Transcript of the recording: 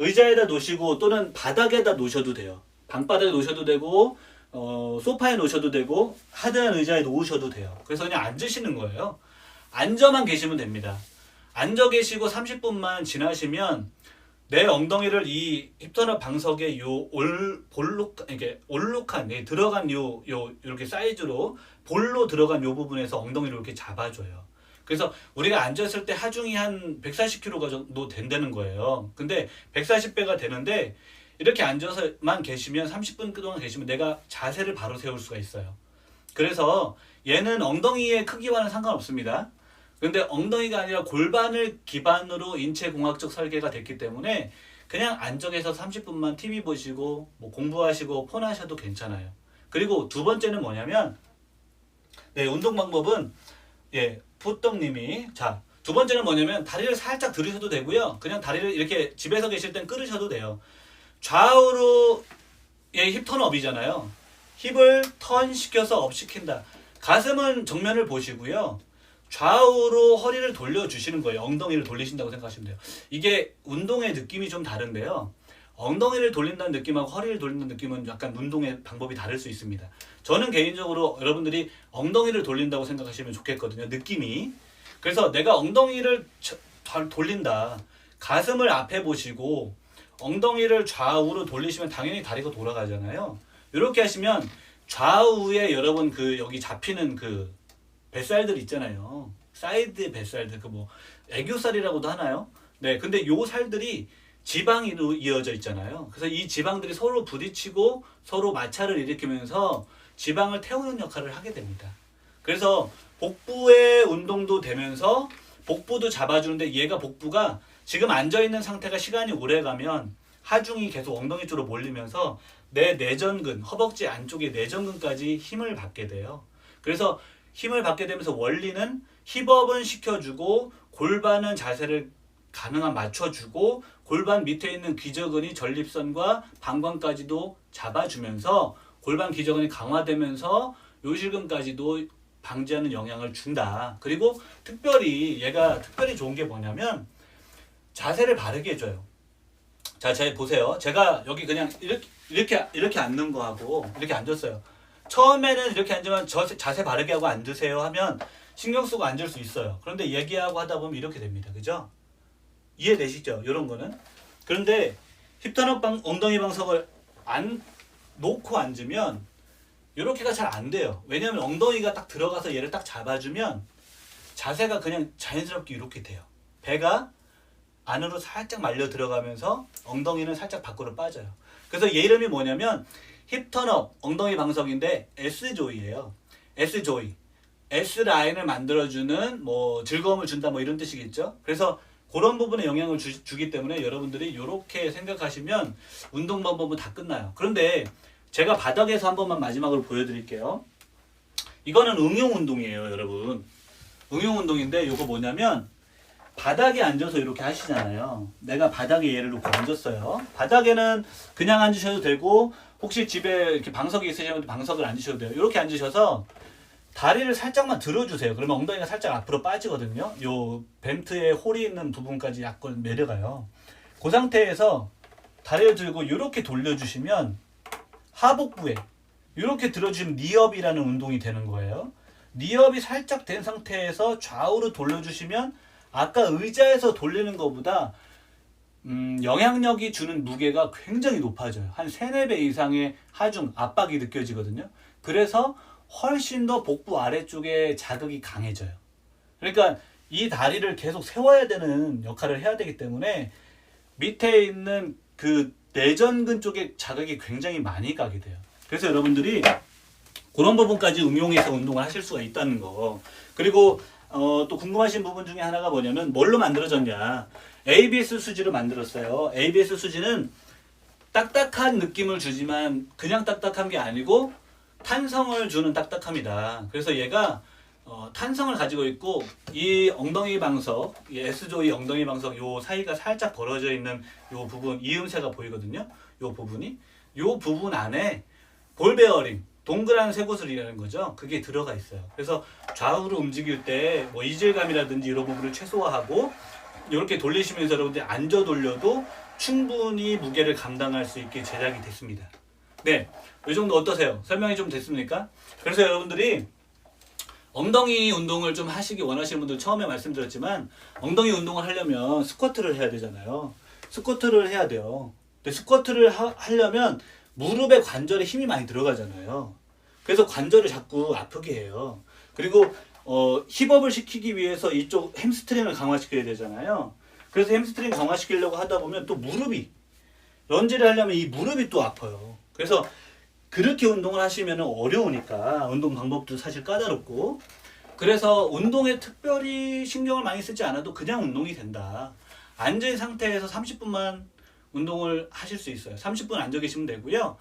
의자에다 놓으시고 또는 바닥에다 놓으셔도 돼요. 방바닥에 놓으셔도 되고 어, 소파에 놓으셔도 되고 하드한 의자에 놓으셔도 돼요. 그래서 그냥 앉으시는 거예요. 앉아만 계시면 됩니다. 앉아 계시고 30분만 지나시면 내 엉덩이를 이 힙터너 방석의 요 올 볼록 이게 올록한 예, 들어간 요 요 이렇게 사이즈로 볼로 들어간 요 부분에서 엉덩이를 이렇게 잡아줘요. 그래서 우리가 앉았을 때 하중이 한 140kg 정도 된다는 거예요. 근데 140배가 되는데 이렇게 앉아서만 계시면 30분 동안 계시면 내가 자세를 바로 세울 수가 있어요. 그래서 얘는 엉덩이의 크기와는 상관없습니다. 근데 엉덩이가 아니라 골반을 기반으로 인체 공학적 설계가 됐기 때문에 그냥 안정해서 30분만 TV 보시고 뭐 공부하시고 폰 하셔도 괜찮아요. 그리고 두 번째는 뭐냐면 네, 운동 방법은 예, 푸떡님이 자, 두 번째는 뭐냐면 다리를 살짝 들으셔도 되고요. 그냥 다리를 이렇게 집에서 계실 땐 끌으셔도 돼요. 좌우로 예, 힙 턴업이잖아요. 힙을 턴 시켜서 업 시킨다. 가슴은 정면을 보시고요. 좌우로 허리를 돌려주시는 거예요. 엉덩이를 돌리신다고 생각하시면 돼요. 이게 운동의 느낌이 좀 다른데요. 엉덩이를 돌린다는 느낌하고 허리를 돌린다는 느낌은 약간 운동의 방법이 다를 수 있습니다. 저는 개인적으로 여러분들이 엉덩이를 돌린다고 생각하시면 좋겠거든요. 느낌이. 그래서 내가 엉덩이를 돌린다. 가슴을 앞에 보시고 엉덩이를 좌우로 돌리시면 당연히 다리가 돌아가잖아요. 이렇게 하시면 좌우에 여러분 그 여기 잡히는 그 뱃살들 있잖아요. 사이드 뱃살들 그 뭐 애교살이라고도 하나요? 네, 근데 요 살들이 지방으로 이어져 있잖아요. 그래서 이 지방들이 서로 부딪히고 서로 마찰을 일으키면서 지방을 태우는 역할을 하게 됩니다. 그래서 복부의 운동도 되면서 복부도 잡아주는데 얘가 복부가 지금 앉아 있는 상태가 시간이 오래 가면 하중이 계속 엉덩이 쪽으로 몰리면서 내 내전근, 허벅지 안쪽의 내전근까지 힘을 받게 돼요. 그래서 힘을 받게 되면서 원리는 힙업은 시켜주고 골반은 자세를 가능한 맞춰주고 골반 밑에 있는 기저근이 전립선과 방광까지도 잡아주면서 골반 기저근이 강화되면서 요실금까지도 방지하는 영향을 준다. 그리고 특별히 얘가 특별히 좋은 게 뭐냐면 자세를 바르게 해줘요. 자, 제 보세요. 제가 여기 그냥 이렇게 이렇게 이렇게 앉는 거 하고 이렇게 앉았어요. 처음에는 이렇게 앉으면 저 자세 바르게 하고 앉으세요 하면 신경 쓰고 앉을 수 있어요. 그런데 얘기하고 하다 보면 이렇게 됩니다. 그죠? 이해되시죠? 이런 거는. 그런데 힙턴업 방 엉덩이 방석을 안 놓고 앉으면 이렇게가 잘 안 돼요. 왜냐하면 엉덩이가 딱 들어가서 얘를 딱 잡아주면 자세가 그냥 자연스럽게 이렇게 돼요. 배가 안으로 살짝 말려 들어가면서 엉덩이는 살짝 밖으로 빠져요. 그래서 얘 이름이 뭐냐면 힙턴업 엉덩이 방석인데 S 조이예요. S 조이. S 라인을 만들어주는 뭐 즐거움을 준다 뭐 이런 뜻이겠죠. 그래서 그런 부분에 영향을 주, 주기 때문에 여러분들이 이렇게 생각하시면 운동 방법은 다 끝나요. 그런데 제가 바닥에서 한 번만 마지막으로 보여드릴게요. 이거는 응용 운동이에요, 여러분. 응용 운동인데 이거 뭐냐면 바닥에 앉아서 이렇게 하시잖아요. 내가 바닥에 얘를 놓고 앉았어요. 바닥에는 그냥 앉으셔도 되고 혹시 집에 이렇게 방석이 있으시면 방석을 앉으셔도 돼요. 이렇게 앉으셔서 다리를 살짝만 들어주세요. 그러면 엉덩이가 살짝 앞으로 빠지거든요. 요 벤트의 홀이 있는 부분까지 약간 내려가요. 그 상태에서 다리를 들고 이렇게 돌려주시면 하복부에 이렇게 들어주시면 니업이라는 운동이 되는 거예요. 니업이 살짝 된 상태에서 좌우로 돌려주시면 아까 의자에서 돌리는 것보다 음, 영향력이 주는 무게가 굉장히 높아져요. 한 3, 4배 이상의 하중, 압박이 느껴지거든요. 그래서 훨씬 더 복부 아래쪽에 자극이 강해져요. 그러니까 이 다리를 계속 세워야 되는 역할을 해야 되기 때문에 밑에 있는 그 내전근 쪽에 자극이 굉장히 많이 가게 돼요. 그래서 여러분들이 그런 부분까지 응용해서 운동을 하실 수가 있다는 거. 그리고 어, 또 궁금하신 부분 중에 하나가 뭐냐면 뭘로 만들어졌냐. ABS 수지로 만들었어요. ABS 수지는 딱딱한 느낌을 주지만 그냥 딱딱한 게 아니고 탄성을 주는 딱딱함이다. 그래서 얘가 어, 탄성을 가지고 있고 이 엉덩이 방석, 이 S조이 엉덩이 방석 요 사이가 살짝 벌어져 있는 요 부분 이음새가 보이거든요. 요 부분이 요 부분 안에 볼 베어링 동그란 쇠구슬이라는 거죠. 그게 들어가 있어요. 그래서 좌우로 움직일 때 뭐 이질감이라든지 이런 부분을 최소화하고 이렇게 돌리시면서 여러분들 앉아 돌려도 충분히 무게를 감당할 수 있게 제작이 됐습니다. 네, 이 정도 어떠세요? 설명이 좀 됐습니까? 그래서 여러분들이 엉덩이 운동을 좀 하시기 원하시는 분들 처음에 말씀드렸지만 엉덩이 운동을 하려면 스쿼트를 해야 되잖아요. 스쿼트를 해야 돼요. 근데 스쿼트를 하, 하려면 무릎에 관절에 힘이 많이 들어가잖아요. 그래서 관절을 자꾸 아프게 해요. 그리고 어, 힙업을 시키기 위해서 이쪽 햄스트링을 강화시켜야 되잖아요. 그래서 햄스트링 강화시키려고 하다 보면 또 무릎이 런지를 하려면 이 무릎이 또 아파요. 그래서 그렇게 운동을 하시면 어려우니까 운동 방법도 사실 까다롭고 그래서 운동에 특별히 신경을 많이 쓰지 않아도 그냥 운동이 된다. 앉은 상태에서 30분만 운동을 하실 수 있어요. 30분 앉아 계시면 되고요.